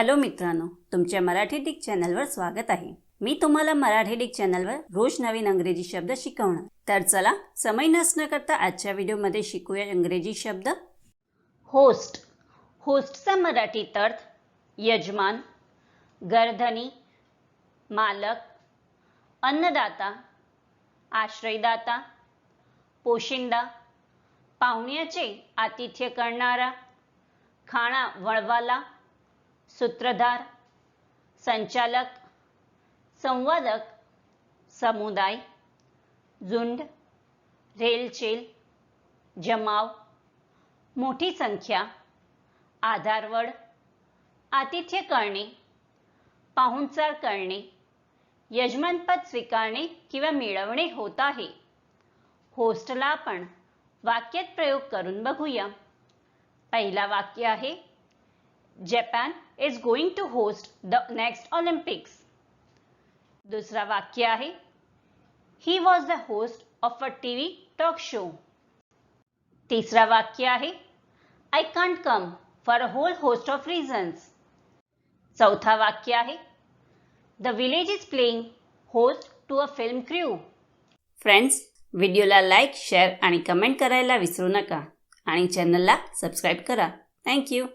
Hello मित्रांनो तुमच्या Marathi Dick चॅनलवर स्वागत आहे. मी तुम्हाला मराठी डिक चॅनलवर रोज नवीन अंग्रेजी शब्द शिकवणार. तर चला समय नसणं करता आजच्या व्हिडिओमध्ये शिकूया इंग्रजी शब्द. होस्ट. होस्टचा मराठीत अर्थ यजमान गर्धनी मालक अन्नदाता आश्रयदाता पोशिंदा पाहुण्याचे आतिथ्य करणारा खाणा वळवाला सूत्रधार संचालक संवादक समुदाय झुंड रेलचेल जमाव मोठी संख्या आधारवड आतिथ्य करणे पाहुणचार करणे यजमानपद स्वीकारणे किंवा मिळवणे होत आहे. होस्टला आपण वाक्यात प्रयोग करून बघूया. पहिला वाक्य आहे Japan is going to host the next Olympics दुसरा वाक्य आहे he was the host of a T V talk show तिसरा वाक्य आहे I can't come for a whole host of reasons चौथा वाक्य आहे the village is playing host to a film crew friends व्हिडिओला लाईक शेअर आणि comment करायला विसरू नका. आणि चॅनलला सबस्क्राईब करा. थँक्यू